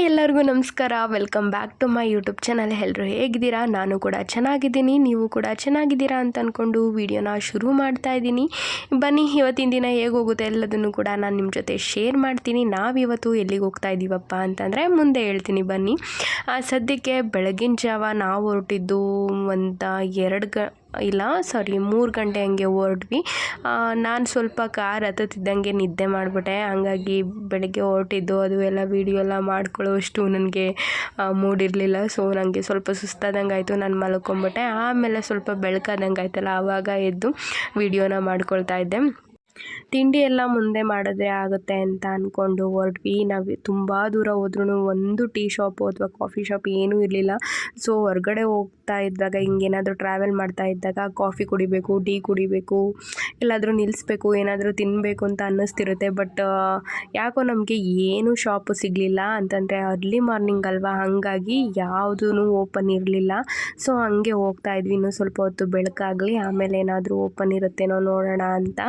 Hi ಎಲ್ಲರಿಗೂ ನಮಸ್ಕಾರ. Welcome back to my YouTube channel ಎಲ್ಲರೂ ಹೇಗಿದ್ದೀರಾ? ನಾನು ಕೂಡ ಚೆನ್ನಾಗಿದ್ದೀನಿ. ನೀವು ಕೂಡ ಚೆನ್ನಾಗಿದ್ದೀರಾ ಅಂತ ಅಂದ್ಕೊಂಡು ವಿಡಿಯೋನ ಶುರು ಮಾಡ್ತಾ ಇದ್ದೀನಿ. ಬನ್ನಿ, ಇವತ್ತಿನ ದಿನ ಹೇಗೆ ಹೋಗುತ್ತೆ ಎಲ್ಲದನ್ನು ಕೂಡ ನಾನು ನಿಮ್ಮ ಜೊತೆ ಶೇರ್ ಮಾಡ್ತೀನಿ. ನಾವಿವತ್ತು ಎಲ್ಲಿಗೆ ಹೋಗ್ತಾ ಇದ್ದೀವಪ್ಪ ಅಂತಂದರೆ ಮುಂದೆ ಹೇಳ್ತೀನಿ. ಬನ್ನಿ. ಸದ್ಯಕ್ಕೆ ಬೆಳಗಿನ ಜಾವ ನಾವು ಹೊರಟಿದ್ದು ಒಂದು ಎರಡು ಗ ಇಲ್ಲ ಸಾರಿ ಮೂರು ಗಂಟೆ ಹಂಗೆ ಹೊರಟ್ವಿ ನಾನು ಸ್ವಲ್ಪ ಕಾರ್ ಹತ್ತುತ್ತಿದ್ದಂಗೆ ನಿದ್ದೆ ಮಾಡಿಬಿಟ್ಟೆ. ಹಂಗಾಗಿ ಬೆಳಗ್ಗೆ ಹೊರಟಿದ್ದು, ಅದು ಎಲ್ಲ ವೀಡಿಯೋ ಎಲ್ಲ ಮಾಡ್ಕೊಳ್ಳೋಷ್ಟು ನನಗೆ ಮೂಡಿರಲಿಲ್ಲ. ಸೊ ನನಗೆ ಸ್ವಲ್ಪ ಸುಸ್ತಾದಂಗೆ ಆಯಿತು, ನಾನು ಮಲ್ಕೊಂಬಿಟ್ಟೆ. ಆಮೇಲೆ ಸ್ವಲ್ಪ ಬೆಳಕಾದಂಗೆ ಆಯ್ತಲ್ಲ ಆವಾಗ ಎದ್ದು ವೀಡಿಯೋನ ಮಾಡ್ಕೊಳ್ತಾ ಇದ್ದೆ. ತಿಂಡಿ ಎಲ್ಲ ಮುಂದೆ ಮಾಡಿದ್ರೆ ಆಗುತ್ತೆ ಅಂತ ಅಂದ್ಕೊಂಡು ಹೊರಟ್ವಿ. ನಾವು ತುಂಬ ದೂರ ಹೋದ್ರೂ ಒಂದು ಟೀ ಶಾಪು ಅಥವಾ ಕಾಫಿ ಶಾಪ್ ಏನೂ ಇರಲಿಲ್ಲ. ಸೊ, ಹೊರಗಡೆ ಹೋಗ್ತಾ ಇದ್ದಾಗ, ಹಿಂಗೇನಾದರೂ ಟ್ರಾವೆಲ್ ಮಾಡ್ತಾ ಇದ್ದಾಗ ಕಾಫಿ ಕುಡಿಬೇಕು, ಟೀ ಕುಡಿಬೇಕು, ಎಲ್ಲಾದರೂ ನಿಲ್ಲಿಸ್ಬೇಕು ಏನಾದರೂ ತಿನ್ನಬೇಕು ಅಂತ ಅನ್ನಿಸ್ತಿರುತ್ತೆ. ಬಟ್ ಯಾಕೋ ನಮಗೆ ಏನೂ ಶಾಪು ಸಿಗಲಿಲ್ಲ ಅಂತಂದರೆ ಅರ್ಲಿ ಮಾರ್ನಿಂಗ್ ಅಲ್ವಾ? ಹಾಗಾಗಿ ಯಾವುದೂ ಓಪನ್ ಇರಲಿಲ್ಲ. ಸೊ, ಹಂಗೆ ಹೋಗ್ತಾ ಇದ್ವಿ. ಇನ್ನೂ ಸ್ವಲ್ಪ ಹೊತ್ತು ಬೆಳಕಾಗಲಿ, ಆಮೇಲೆ ಏನಾದರೂ ಓಪನ್ ಇರುತ್ತೇನೋ ನೋಡೋಣ ಅಂತ.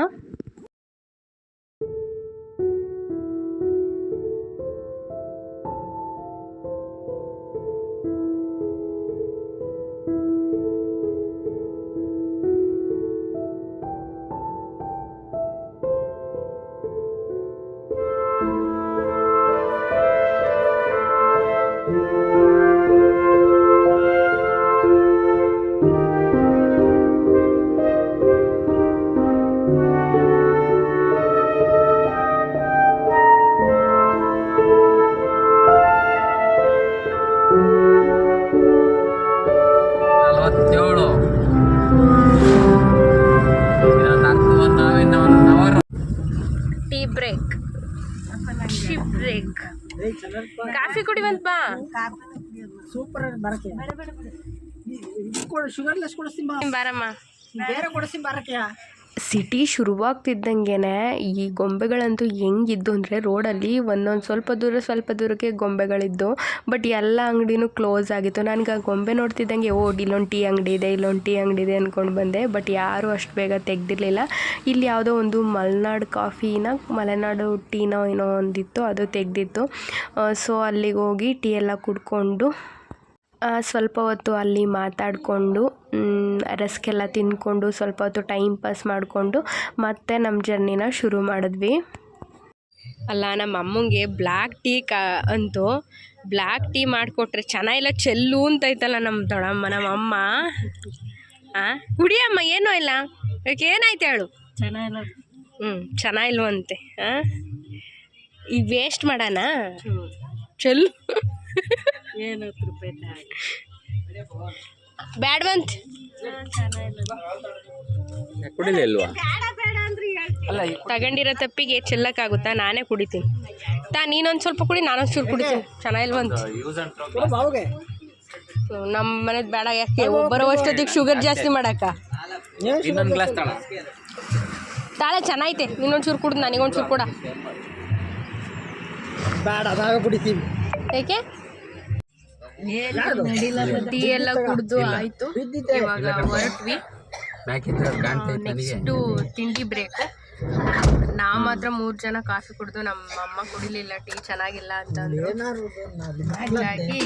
ಶಿಪ್ ಬ್ರೇಕ್ ಕಾಫಿ ಕುಡಿವಂತ ಬಾ. ಸೂಪರ್ ಬರಕ್ಕೆ. ಶುಗರ್ಲೆಸ್ ಕೊಡಿಸ್ತೀನಿ ಬಾರಮ್ಮ. ಬೇರೆ ಕೊಡಿಸ್ತೀನಿ ಬರಕ್ಕೆ. ಸಿಟಿ ಶುರುವಾಗ್ತಿದ್ದಂಗೆ ಈ ಗೊಂಬೆಗಳಂತೂ ಹೆಂಗಿದ್ದು ಅಂದರೆ ರೋಡಲ್ಲಿ ಒಂದೊಂದು ಸ್ವಲ್ಪ ದೂರ ಸ್ವಲ್ಪ ದೂರಕ್ಕೆ ಗೊಂಬೆಗಳಿದ್ದು, ಬಟ್ ಎಲ್ಲ ಅಂಗಡಿನೂ ಕ್ಲೋಸ್ ಆಗಿತ್ತು. ನನಗೆ ಆ ಗೊಂಬೆ ನೋಡ್ತಿದ್ದಂಗೆ, ಓ, ಇಲ್ಲೊಂದು ಟೀ ಅಂಗಡಿ ಇದೆ, ಇಲ್ಲೊಂದು ಟೀ ಅಂಗಡಿ ಇದೆ ಅಂದ್ಕೊಂಡು ಬಂದೆ, ಬಟ್ ಯಾರೂ ಅಷ್ಟು ಬೇಗ ತೆಗ್ದಿರಲಿಲ್ಲ. ಇಲ್ಲಿ ಯಾವುದೋ ಒಂದು ಮಲೆನಾಡು ಕಾಫಿನ, ಮಲೆನಾಡು ಟೀನೋ ಏನೋ ಒಂದಿತ್ತು, ಅದು ತೆಗೆದಿತ್ತು. ಸೊ ಅಲ್ಲಿಗೆ ಹೋಗಿ ಟೀ ಎಲ್ಲ ಕುಡ್ಕೊಂಡು ಸ್ವಲ್ಪ ಹೊತ್ತು ಅಲ್ಲಿ ಮಾತಾಡಿಕೊಂಡು ರಸ್ಕೆಲ್ಲ ತಿಂದ್ಕೊಂಡು ಸ್ವಲ್ಪ ಹೊತ್ತು ಟೈಮ್ ಪಾಸ್ ಮಾಡಿಕೊಂಡು ಮತ್ತೆ ನಮ್ಮ ಜರ್ನಿನ ಶುರು ಮಾಡಿದ್ವಿ. ಅಲ್ಲ ನಮ್ಮ ಅಮ್ಮಂಗೆ ಬ್ಲ್ಯಾಕ್ ಟೀ ಕ ಅಂತೂ ಬ್ಲ್ಯಾಕ್ ಟೀ ಮಾಡಿಕೊಟ್ರೆ ಚೆನ್ನಾಗಿಲ್ಲ ಚೆಲ್ಲು ಅಂತೈತಲ್ಲ ನಮ್ಮ ದೊಡ್ಡಮ್ಮ ನಮ್ಮ ಅಮ್ಮ. ಹಾಂ ಕುಡಿಯಮ್ಮ ಏನೂ ಇಲ್ಲ. ಅದಕ್ಕೆ ಏನಾಯ್ತು ಹೇಳು? ಚೆನ್ನಾಗಿಲ್ಲ ಹ್ಞೂ ಚೆನ್ನಾಗಿಲ್ವಂತೆ ಹಾಂ ಈಗ ವೇಸ್ಟ್ ಮಾಡೋಣ? ಚೆಲ್ಲು. ಏನು ರೂಪಾಯಿ ಬ್ಯಾಡ್ವಂತ. ಕುಡಿಲಿ ಇಲ್ವಾ ತಗೊಂಡಿರೋ ತಪ್ಪಿಗೆ ಚೆಲ್ಲಕ್ಕಾಗುತ್ತಾ? ನಾನೇ ಕುಡಿತೀನಿ. ತಾ ನೀನೊಂದು ಸ್ವಲ್ಪ ಕುಡಿ ನಾನೊಂದು ಚೂರು ಕುಡಿತೀನಿ. ಚೆನ್ನಾಗಿಲ್ವಂತ ನಮ್ಮ ಮನೇದು ಬೇಡ ಯಾಕೆ? ಒಬ್ಬರು ಅಷ್ಟೊತ್ತಿಗೆ ಶುಗರ್ ಜಾಸ್ತಿ ಮಾಡಕ್ಕ. ಇನ್ನೊಂದು ಗ್ಲಾಸ್ ತಳ ತಾಳೆ ಚೆನ್ನಾಗೈತೆ ನೀನೊಂದು ಚೂರು ಕುಡ್ದು ನನಗೊಂದು ಚೂರು ಕೂಡ. ಬೇಡ ಅದಾಗ ಕುಡಿತೀನಿ ಏಕೆ? ಟೀ ಎಲ್ಲ ಕುಡ್ದು ಆಯ್ತು. ಇವಾಗ ಹೊರಟ್ವಿ. ನೆಕ್ಸ್ಟು ತಿಂಡಿ ಬ್ರೇಕ್ ನಾವು ಮಾತ್ರ ಮೂರು ಜನ ಕಾಫಿ ಕುಡಿದು ನಮ್ಮ ಅಮ್ಮ ಕುಡಿಲಿಲ್ಲ ಟೀ ಚೆನ್ನಾಗಿಲ್ಲ ಅಂತ ಅಂದ್ರು. ಏನಾರು ಹಾಗಾಗಿ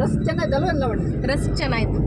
ರಸ್ ಚೆನ್ನಾಯ್ತಲ್ವ ರಸ್ ಚೆನ್ನಾಯ್ತು.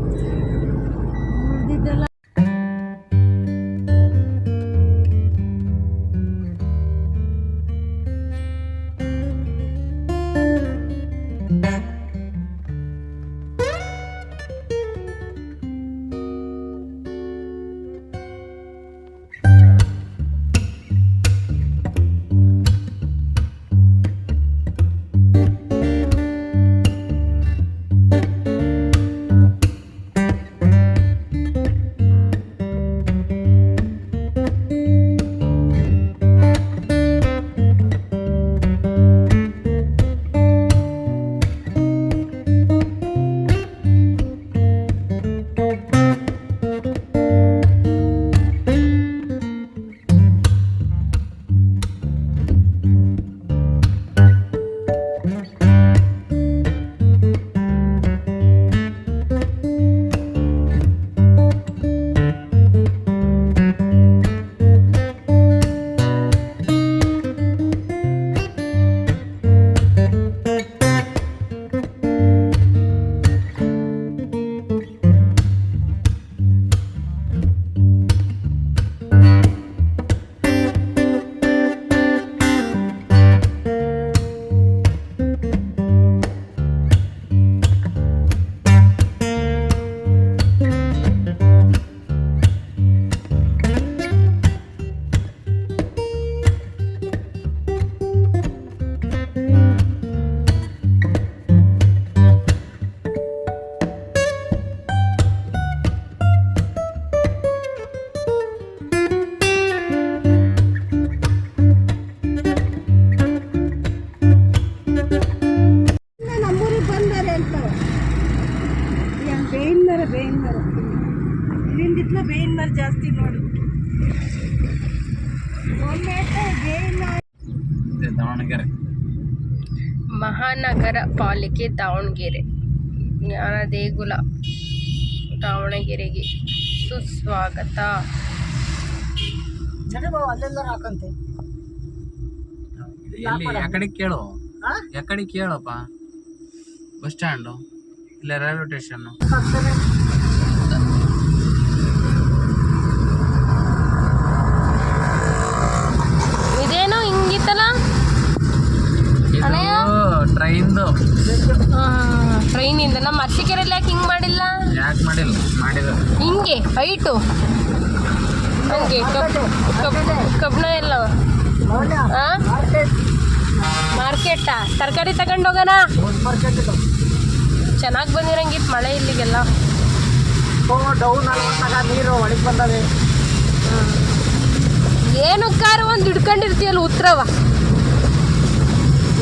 ಮಹಾನಗರ ಪಾಲಿಕೆ ದಾವಣಗೆರೆ ಜ್ಞಾನ ದೇಗುಲ ದಾವಣಗೆರೆಗೆ ಸುಸ್ವಾಗತ. ಅಲ್ಲೆಲ್ಲ ಹಾಕಂತೆ. ಎಲ್ಲಿ ಯಾಕಡೆ ಕೇಳು? ಯಾಕಡೆ ಕೇಳಪ್ಪ? ಬಸ್ ಸ್ಟ್ಯಾಂಡು ಇಲ್ಲ ರೈಲ್ವೆ ಸ್ಟೇಷನ್ನು? ಟ್ರೈನ್ದು. ಟ್ರೈನಿಂದ. ನಮ್ಮ ಅರ್ಸಿಕೆರೆಲ್ಲ ಯಾಕೆ ಹಿಂಗೆ ಮಾಡಿಲ್ಲ? ಯಾಕೆ ಮಾಡಿಲ್ಲ? ಮಾಡಿದ. ಹಿಂಗೆ ಹೈಟು. ಹಂಗೆ ಕಬ್ಬಿಣ ಎಲ್ಲ. ಮಾರ್ಕೆಟ್ ತರಕಾರಿ ತಗೊಂಡು ಹೋಗೋಣ. ಮಾರ್ಕೆಟ್ ಚೆನ್ನಾಗಿ ಬಂದಿರಂಗಿತ್ತು ಮಳೆ ಇಲ್ಲಿಗೆಲ್ಲ. ನೀರು ಒಳಗೆ ಬಂದವೆ ಏನಕ್ಕಾರ ಒಂದು ಹಿಡ್ಕೊಂಡಿರ್ತೀಯಲ್ಲ ಉತ್ತರವ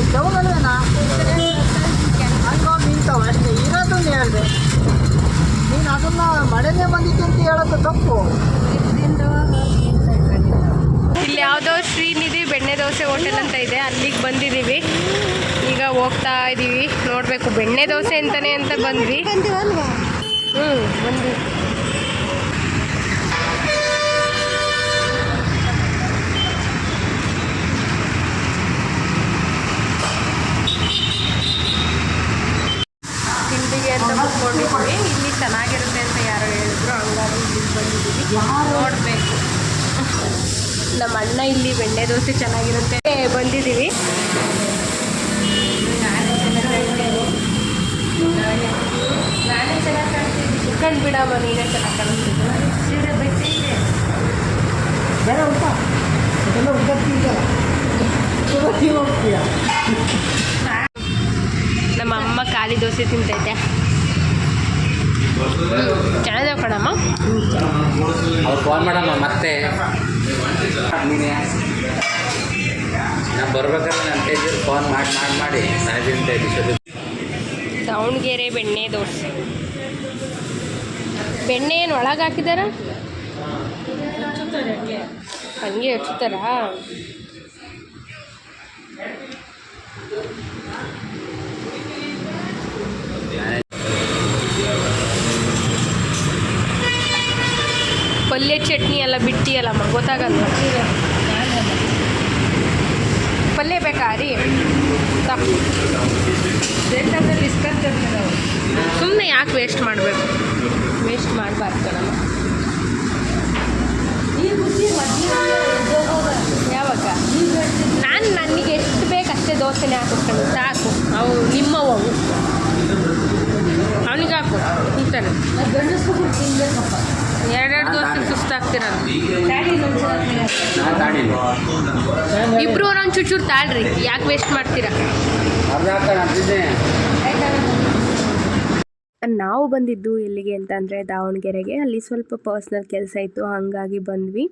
ಈ ಡೌನ್ ಅಲ್ವೇನಾ ಹಂಗೋ ನಿಂತವ ಅಷ್ಟೇ. ಇರೋದನ್ನ ಹೇಳಿದೆ. ನೀನು ಅದನ್ನ ಮಳೆನೇ ಬಂದಿತ್ತು ಅಂತ ಹೇಳೋದು ತಪ್ಪು. ಇಲ್ಲಿ ಯಾವುದೋ ಶ್ರೀನಿಧಿ ಬೆಣ್ಣೆ ದೋಸೆ ಹೋಟೆಲ್ ಅಂತ ಇದೆ. ಅಲ್ಲಿಗೆ ಬಂದಿದ್ದೀವಿ ಈಗ ಹೋಗ್ತಾ ಇದ್ದೀವಿ ನೋಡಬೇಕು. ಬೆಣ್ಣೆ ದೋಸೆ ಅಂತಾನೆ ಅಂತ ಬಂದ್ವಿ. ಹ್ಞೂ ಬಂದ್ವಿ ತಿಂಡಿಗೆ ಅಂತ ಕುತ್ಕೊಂಡಿದ್ವಿ ಇಲ್ಲಿ ಚೆನ್ನಾಗಿರುತ್ತೆ ಅಂತ ಯಾರೋ ಹೇಳಿದ್ರು ಹಂಗಾಗಿ ಇಲ್ಲಿಗೆ ಬಂದಿದ್ದೀವಿ ನೋಡಬೇಕು ನಮ್ಮ ಅಣ್ಣ ಇಲ್ಲಿ ಬೆಣ್ಣೆ ದೋಸೆ ಚೆನ್ನಾಗಿರುತ್ತೆ. ಬಂದಿದ್ದೀವಿ. ಕಣ್ ಬಿಡಮ್ಮ ನೀನೇ ಚೆನ್ನಾಗಿ ಕಾಣಿಸ್ತಿದ್ದೆ. ಬೇರೆ ಉಂಟ ಅದೆಲ್ಲ ಉದ್ದಕ್ಕೆ ಹೋಗ್ತೀಯ? ನಮ್ಮ ಅಮ್ಮ ಖಾಲಿ ದೋಸೆ ತಿಂತೈತೆ. ಚೆನ್ನಾಗಿದೆ ಕಣಮ್ಮ. ಅವ್ರು ಫೋನ್ ಮಾಡಮ್ಮ ಮತ್ತೆ. ನೀನೇ ಬರ್ಬೇಕಾದ್ರೆ ನನ್ನ ಟೇಜರ್ ಫೋನ್ ಮಾಡಿ ಮಾಡಿ ಮಾಡಿ. ಸಾಯಂತ ಇದ್ದೀವಿ ದಾವಣಗೆರೆ ಬೆಣ್ಣೆ ದೋಸೆ. ಬೆಣ್ಣೆ ಏನು ಒಳಗೆ ಹಾಕಿದಾರ? ಹಂಗೆ ಹಚ್ತಾರಾ ಪಲ್ಯ ಚಟ್ನಿ ಎಲ್ಲ ಬಿಟ್ಟಿಯಲ್ಲಮ್ಮ ಗೊತ್ತಾಗಲ್ಲ ಪಲ್ಯ ಬೇಕಾ ರೀ? ಸುಮ್ಮನೆ ಯಾಕೆ ವೇಸ್ಟ್ ಮಾಡಬೇಕು? ವೇಸ್ಟ್ ಮಾಡಬಾರ್ದು ಕಣಮ್ಮ. ಯಾವಾಗ? ನಾನು ನನಗೆ ಎಷ್ಟು ಬೇಕು ಅಷ್ಟೇ ದೋಸೆನೇ ಹಾಕಿಸ್ಕೊಂಡು ಸಾಕು. ಅವು ನಿಮ್ಮವು ಅವು ಅವನಿಗೆ ಹಾಕು ತಿಂತಾನೆ ಎರಡೆರಡು ದೋಸೆ ಸುಸ್ತಾಗ್ತಿರಲ್ಲ ನಾನು ತಾಡಿಲ್ಲ ಇಬ್ರು ಒಂದೊಂದು ಚೂರು ತಾಳ್ರಿ ಯಾಕೆ ವೇಸ್ಟ್ ಮಾಡ್ತೀರಾ? ಅರ್ಧ ಹಾಕೋಣ ಅಂತಿದ್ದೆ ನಾವು ಬಂದಿದ್ದು ಎಲ್ಲಿಗೆ ಅಂತಂದರೆ ದಾವಣಗೆರೆಗೆ. ಅಲ್ಲಿ ಸ್ವಲ್ಪ ಪರ್ಸ್ನಲ್ ಕೆಲಸ ಇತ್ತು, ಹಾಗಾಗಿ ಬಂದ್ವಿ.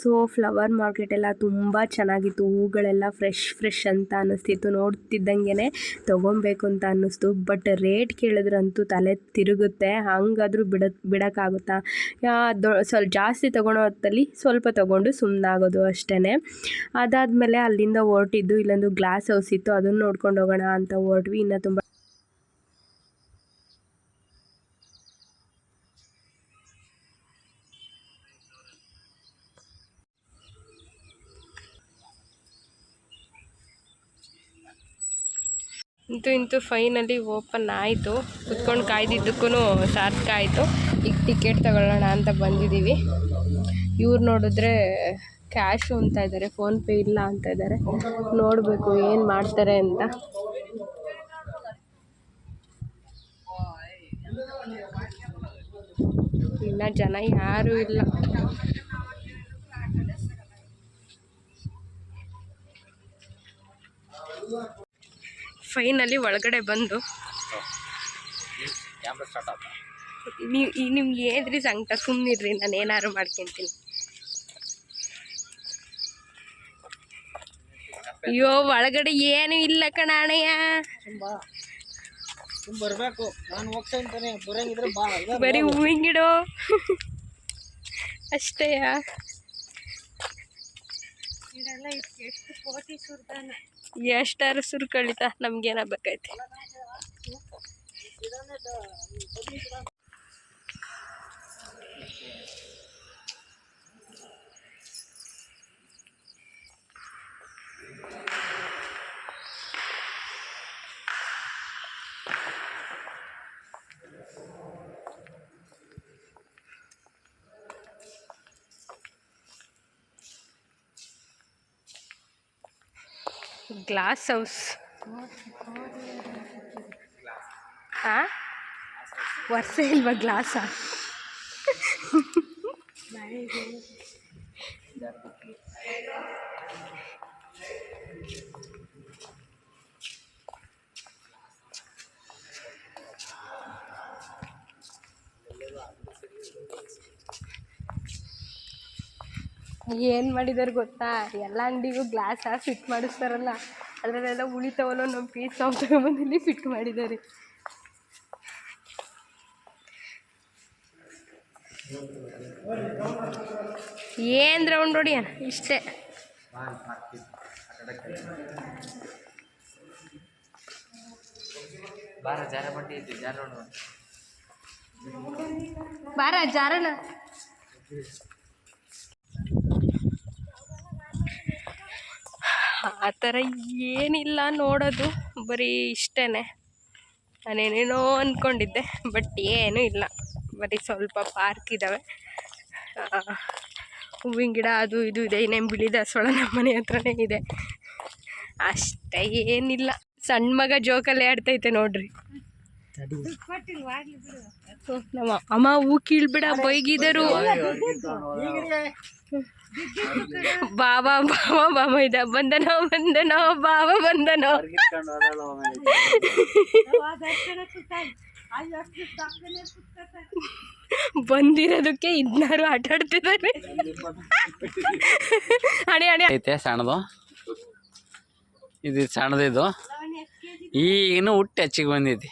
ಸೊ ಫ್ಲವರ್ ಮಾರ್ಕೆಟ್ ಎಲ್ಲ ತುಂಬ ಚೆನ್ನಾಗಿತ್ತು. ಹೂಗಳೆಲ್ಲ ಫ್ರೆಶ್ ಫ್ರೆಶ್ ಅಂತ ಅನ್ನಿಸ್ತಿತ್ತು ನೋಡ್ತಿದ್ದಂಗೆ ತೊಗೊಬೇಕು ಅಂತ ಅನ್ನಿಸ್ತು. ಬಟ್ ರೇಟ್ ಕೇಳಿದ್ರಂತೂ ತಲೆ ತಿರುಗುತ್ತೆ. ಹಂಗಾದ್ರೂ ಬಿಡ, ಬಿಡೋಕ್ಕಾಗುತ್ತಾ? ಸ್ವಲ್ಪ ಜಾಸ್ತಿ ತೊಗೊಳೋ ಹೊತ್ತಲ್ಲಿ ಸ್ವಲ್ಪ ತೊಗೊಂಡು ಸುಮ್ಮನಾಗೋದು ಅಷ್ಟೇ ಅದಾದಮೇಲೆ ಅಲ್ಲಿಂದ ಹೊರಟಿದ್ದು ಇಲ್ಲೊಂದು ಗ್ಲಾಸ್ ಹೌಸ್ ಇತ್ತು. ಅದನ್ನು ನೋಡ್ಕೊಂಡು ಹೋಗೋಣ ಅಂತ ಹೊರಟ್ವಿ. ಇನ್ನೂ ತುಂಬ ಇಂತೂ ಇಂತೂ ಫೈನಲಿ ಓಪನ್ ಆಯಿತು. ಕುತ್ಕೊಂಡು ಕಾಯ್ದಿದ್ದಕ್ಕೂ ಸಾರ್ಥಕ ಆಯಿತು. ಈಗ ಟಿಕೆಟ್ ತಗೊಳ್ಳೋಣ ಅಂತ ಬಂದಿದ್ದೀವಿ. ಇವ್ರು ನೋಡಿದ್ರೆ ಕ್ಯಾಶು ಅಂತ ಇದ್ದಾರೆ ಫೋನ್ಪೇ ಇಲ್ಲ ಅಂತ ಇದ್ದಾರೆ ನೋಡಬೇಕು ಏನು ಮಾಡ್ತಾರೆ ಅಂತ. ಇನ್ನು ಜನ ಯಾರೂ ಇಲ್ಲ. ಫೈನಲಿ ಒಳಗಡೆ ಬಂದು. ನೀವು ನಿಮ್ಗೆ ಏನ್ರಿ ಸಂಕಟ ಸುಮ್ಮನಿರ್ರಿ ನಾನು ಏನಾದ್ರು ಮಾಡ್ಕೊಂತೀನಿ. ಅಯ್ಯೋ ಒಳಗಡೆ ಏನು ಇಲ್ಲ ಕಣ ಅಣ್ಣಯ್ಯ ಬರಬೇಕು. ನಾನು ಬರೀ ಹೂವಿನ ಗಿಡ. ಅಷ್ಟೇಯ ಇದೆಲ್ಲ ಎಷ್ಟು ಕಳಿತ ಎಷ್ಟಾರು ನಮ್ಗೇನಾಗಬೇಕೈತಿ ಗ್ಲಾಸ್ ಹೌಸ್ ಆ? ವರ್ಷ ಇಲ್ವಾ ಗ್ಲಾಸಾ ಏನು ಮಾಡಿದಾರೆ ಗೊತ್ತಾ? ಎಲ್ಲ ಅಂಗಡಿಗೂ ಗ್ಲಾಸ್ ಫಿಟ್ ಮಾಡಿಸ್ತಾರಲ್ಲ. ಅದರಲ್ಲೆಲ್ಲ ಉಳಿತಾವಲ್ಲ ನಮ್ಮ ಪೀಸ್ ನಾವು ತಗೊಂಬಂದು ಇಲ್ಲಿ ಫಿಟ್ ಮಾಡಿದ್ದಾರೆ ಏನು ರೌಂಡ್ ಹೊಡಿ ಇಷ್ಟೇ. ಬಾರ ಜಾರ ಬಂಡಿ ಐತಿ ಜಾರ ಬಾರ ಜಾರಣ ಆ ಥರ ಏನಿಲ್ಲ ನೋಡೋದು, ಬರೀ ಇಷ್ಟೇ ನಾನೇನೇನೋ ಅಂದ್ಕೊಂಡಿದ್ದೆ ಬಟ್ ಏನೂ ಇಲ್ಲ. ಬರೀ ಸ್ವಲ್ಪ ಪಾರ್ಕ್ ಇದ್ದಾವೆ ಹೂವಿನ ಗಿಡ ಅದು ಇದು ಇದೆ, ಇನ್ನೇನು ಬಿಳಿ ದಾಸವಾಳ ನಮ್ಮ ಮನೆ ಹತ್ರನೇ ಇದೆ. ಅಷ್ಟೇ ಏನಿಲ್ಲ. ಸಣ್ಣ ಮಗ ಜೋಕಲ್ಲೇ ಆಡ್ತೈತೆ ನೋಡ್ರಿ. ನಮ್ಮ ಅಮ್ಮ ಹೂ ಕೀಳ್ಬಿಡ, ಬೈಗಿದರು. ಬಾಬಾ ಬಾಬಾ ಬಾಬಾ, ಇದ ಬಂದನೋ ಬಂದನೋ, ಬಾಬಾ, ಬಂದನೋ. ಬಂದಿರೋದಕ್ಕೆ ಇದ್ನಾರು ಆಟ ಆಡ್ತಿದ್ದಾರೆ. ಹಣೆ ಹಣೆ ಐತೆ ಸಣ್ಣದು. ಇದು ಸಣ್ಣದು ಇದು. ಈಗಿನ ಹುಟ್ಟು ಹೆಚ್ಚಿಗೆ ಬಂದೈತಿ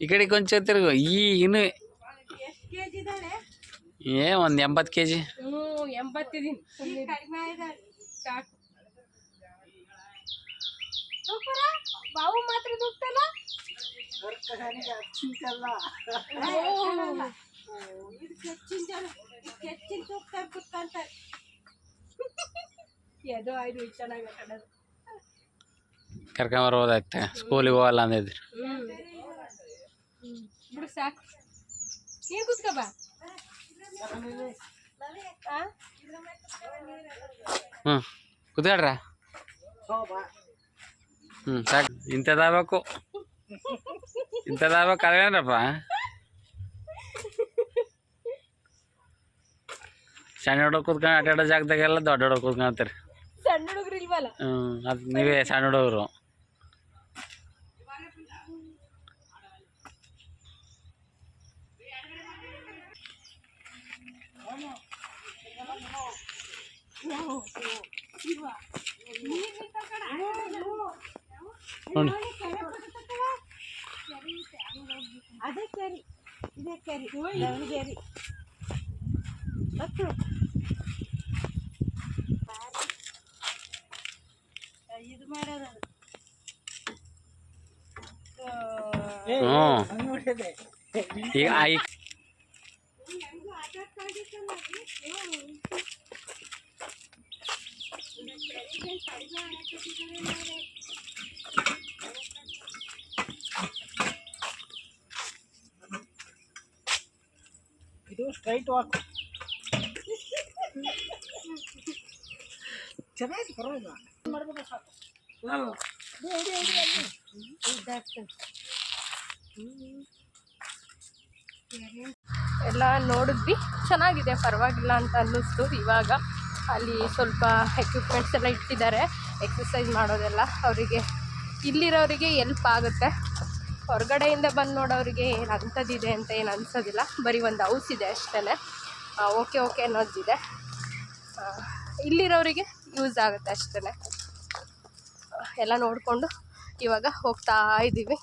ಈ ಕಡೆ ಕೊಂಚ ತಿರುಗು. ಈಗಿನೂ ಎಷ್ಟು ಕೆ ಜಿ ಇದ್ದಾಳೆ ಏ ಒಂದು ಎಂಬತ್ತು ಕೆ ಜಿ ಹ್ಞೂ ಸಾಕು. ಬಾವು ಮಾತ್ರ ದುಡ್ತಲ್ಲ ಚೆನ್ನಾಗಿ ಕರ್ಕೊಂಬರ್ಬೋದಾಗ್ತೆ ಸ್ಕೂಲಿಗೆ ಹೋಗಲ್ಲ ಅಂದಿದ್ರು. ಬಿಡು ಸಾಕು. ನೀನು ಕೂತ್ಕೋ ಬಾ. ಆ? ಹ್ಞೂ ಕುತ್ಕೊಳ್ರ. ಹ್ಞೂ ಸಾಕು. ಇಂಥದ್ದಾಗಬೇಕು. ಇಂಥದ್ದಾಗಬೇಕು ಅದೇನಪ್ಪ ಸಣ್ಣ ಹುಡುಗ ಕೂತ್ಕೊಂಡು ಆಟ ಆಡೋ ಜಾಗದಾಗೆಲ್ಲ ದೊಡ್ಡ ಹುಡುಗ ಕೂತ್ಕೊಂತಾರೆ ಸಣ್ಣ ಹುಡುಗರು ಇಲ್ವಲ್ಲ? ಹ್ಞೂ ಅದು ನೀವೇ ಸಣ್ಣ ಹುಡುಗರು ನೋಡಿ ಅದೇ ಕೆರಿ ಇದೇ ಕೆರಿ ಕೆರಿ ಹತ್ತು ಇದು ಮಾಡೋದು ಈಗ ಆ- ಈಗ ಇದು ಸ್ಟ್ರೈಟ್ ವಾಕ್ ಚೆನ್ನಾಗಿ ಪರವಾಗಿಲ್ಲ. ಮಾಡ್ಬೇಕು ಎಲ್ಲ ನೋಡಿದ್ವಿ. ಚೆನ್ನಾಗಿದೆ, ಪರವಾಗಿಲ್ಲ ಅಂತ ಅನ್ನಿಸ್ತು. ಇವಾಗ ಅಲ್ಲಿ ಸ್ವಲ್ಪ ಎಕ್ವಿಪ್ಮೆಂಟ್ಸ್ ಎಲ್ಲ ಇಟ್ಟಿದ್ದಾರೆ. ಎಕ್ಸಸೈಸ್ ಮಾಡೋದೆಲ್ಲ ಅವರಿಗೆ ಇಲ್ಲಿರೋರಿಗೆ ಎಲ್ಪ್ ಆಗುತ್ತೆ. ಹೊರಗಡೆಯಿಂದ ಬಂದು ನೋಡೋರಿಗೆ ಏನು ಅಂಥದ್ದಿದೆ ಅಂತ ಏನು ಅನ್ಸೋದಿಲ್ಲ. ಬರೀ ಒಂದು ಹೌಸ್ ಇದೆ ಅಷ್ಟೇ ಓಕೆ ಓಕೆ ಅನ್ನೋದಿದೆ ಇಲ್ಲಿರೋರಿಗೆ ಯೂಸ್ ಆಗುತ್ತೆ ಅಷ್ಟೇ ಎಲ್ಲ ನೋಡಿಕೊಂಡು ಇವಾಗ ಹೋಗ್ತಾ ಇದ್ದೀವಿ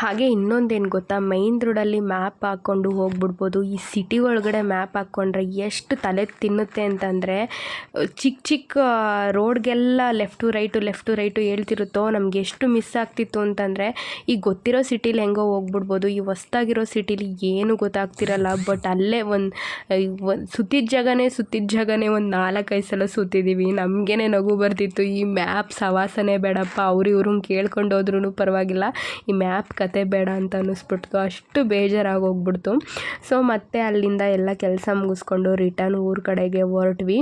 ಹಾಗೆ ಇನ್ನೊಂದೇನು ಗೊತ್ತಾ? ಮೈನ್ ರೋಡಲ್ಲಿ ಮ್ಯಾಪ್ ಹಾಕ್ಕೊಂಡು ಹೋಗ್ಬಿಡ್ಬೋದು. ಈ ಸಿಟಿ ಒಳಗಡೆ ಮ್ಯಾಪ್ ಹಾಕ್ಕೊಂಡ್ರೆ ಎಷ್ಟು ತಲೆ ತಿನ್ನುತ್ತೆ ಅಂತಂದರೆ ಚಿಕ್ಕ ಚಿಕ್ಕ ರೋಡ್ಗೆಲ್ಲ ಲೆಫ್ಟು ರೈಟು ಲೆಫ್ಟು ರೈಟು ಹೇಳ್ತಿರುತ್ತೋ, ನಮ್ಗೆ ಎಷ್ಟು ಮಿಸ್ ಆಗ್ತಿತ್ತು ಅಂತಂದರೆ, ಈ ಗೊತ್ತಿರೋ ಸಿಟಿಲಿ ಹೆಂಗೋ ಹೋಗ್ಬಿಡ್ಬೋದು. ಈ ಹೊಸ್ದಾಗಿರೋ ಸಿಟಿಲಿ ಏನು ಗೊತ್ತಾಗ್ತಿರಲ್ಲ ಬಟ್ ಅಲ್ಲೇ ಒಂದು ಸುತ್ತಿದ್ದ ಸುತ್ತಿದ ಜಾಗನೇ ಸುತ್ತಿದ್ದ ಜಾಗನೇ ಒಂದು ನಾಲ್ಕೈದು ಸಲ ಸುತ್ತಿದ್ದೀವಿ ನಮಗೇನೆ ನಗು ಬರ್ತಿತ್ತು. ಈ ಮ್ಯಾಪ್ ಸವಾಸನೆ ಬೇಡಪ್ಪ. ಅವ್ರು ಇವ್ರನ್ನ ಕೇಳ್ಕೊಂಡು ಹೋದ್ರೂ ಪರವಾಗಿಲ್ಲ. ಈ ಮ್ಯಾಪ್ ಕತೆ ಬೇಡ ಅಂತ ಅನ್ನಿಸ್ಬಿಡ್ತು. ಅಷ್ಟು ಬೇಜಾರಾಗಿ ಹೋಗ್ಬಿಡ್ತು ಸೊ ಮತ್ತೆ ಅಲ್ಲಿಂದ ಎಲ್ಲ ಕೆಲಸ ಮುಗಿಸ್ಕೊಂಡು ರಿಟರ್ನ್ ಊರ ಕಡೆಗೆ ಹೊರಟ್ವಿ.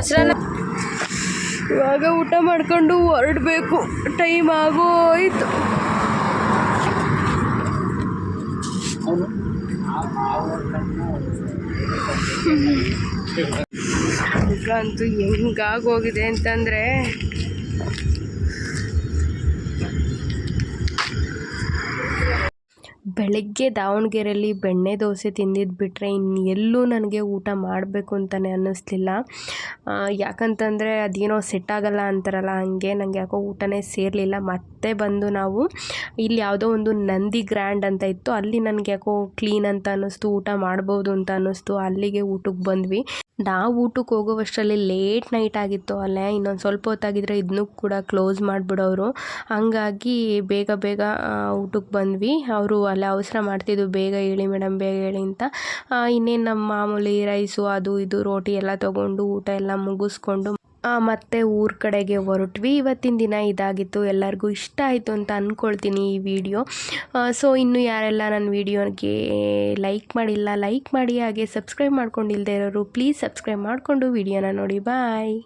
ಮೊಸರನ್ನ ಇವಾಗ ಊಟ ಮಾಡ್ಕೊಂಡು ಹೊರಡಬೇಕು. ಟೈಮ್ ಆಗೋಯ್ತು. ಈಗ ಅಂತೂ ಹೆಂಗಾಗೋಗಿದೆ ಅಂತಂದರೆ ಬೆಳಗ್ಗೆ ದಾವಣಗೆರೆಯಲ್ಲಿ ಬೆಣ್ಣೆ ದೋಸೆ ತಿಂದಿದ್ದು ಬಿಟ್ಟರೆ ಇನ್ನು ಎಲ್ಲೂ ನನಗೆ ಊಟ ಮಾಡಬೇಕು ಅಂತಲೇ ಅನ್ನಿಸ್ಲಿಲ್ಲ. ಯಾಕಂತಂದರೆ ಅದೇನೋ ಸೆಟ್ ಆಗಲ್ಲ ಅಂತಾರಲ್ಲ, ಹಂಗೆ ನನಗೆ ಯಾಕೋ ಊಟನೇ ಸೇರಲಿಲ್ಲ. ಮತ್ತೆ ಬಂದು ನಾವು ಇಲ್ಲಿ ಯಾವುದೋ ಒಂದು ನಂದಿ ಗ್ರ್ಯಾಂಡ್ ಅಂತ ಇತ್ತು, ಅಲ್ಲಿ ನನಗೆ ಯಾಕೋ ಕ್ಲೀನ್ ಅಂತ ಅನ್ನಿಸ್ತು, ಊಟ ಮಾಡ್ಬೋದು ಅಂತ ಅನ್ನಿಸ್ತು. ಅಲ್ಲಿಗೆ ಊಟಕ್ಕೆ ಬಂದ್ವಿ. ನಾವು ಊಟಕ್ಕೆ ಹೋಗೋವಷ್ಟರಲ್ಲಿ ಲೇಟ್ ನೈಟ್ ಆಗಿತ್ತು ಅಲ್ಲೇ. ಇನ್ನೊಂದು ಸ್ವಲ್ಪ ಹೊತ್ತಾಗಿದ್ರೆ ಇದನ್ನೂ ಕೂಡ ಕ್ಲೋಸ್ ಮಾಡಿಬಿಡೋರು. ಹಂಗಾಗಿ ಬೇಗ ಬೇಗ ಊಟಕ್ಕೆ ಬಂದ್ವಿ. ಅವರು ಅಲ್ಲೇ ಅವಸರ ಮಾಡ್ತಿದ್ದು ಬೇಗ ಹೇಳಿ ಮೇಡಮ್ ಬೇಗ ಹೇಳಿ ಅಂತ. ಇನ್ನೇನು ನಮ್ಮ ಮಾಮೂಲಿ ರೈಸು ಅದು ಇದು, ರೋಟಿ ಎಲ್ಲ ತೊಗೊಂಡು ಊಟ ಎಲ್ಲ ಮುಗಿಸ್ಕೊಂಡು ಮತ್ತೆ ಊರ ಕಡೆಗೆ ಹೊರಟ್ವಿ. ಇವತ್ತಿನ ದಿನ ಇದಾಗಿತ್ತು. ಎಲ್ಲರಿಗೂ ಇಷ್ಟ ಆಯಿತು ಅಂತ ಅಂದ್ಕೊಳ್ತೀನಿ ಈ ವಿಡಿಯೋ. ಸೊ ಇನ್ನು ಯಾರೆಲ್ಲ ನನ್ನ ವಿಡಿಯೋಗೆ ಲೈಕ್ ಮಾಡಿಲ್ಲ, ಲೈಕ್ ಮಾಡಿ ಹಾಗೆ ಸಬ್ಸ್ಕ್ರೈಬ್ ಮಾಡ್ಕೊಂಡಿಲ್ಲದೆ ಇರೋರು, ಪ್ಲೀಸ್ ಸಬ್ಸ್ಕ್ರೈಬ್ ಮಾಡಿಕೊಂಡು ವಿಡಿಯೋನ ನೋಡಿ. ಬಾಯ್.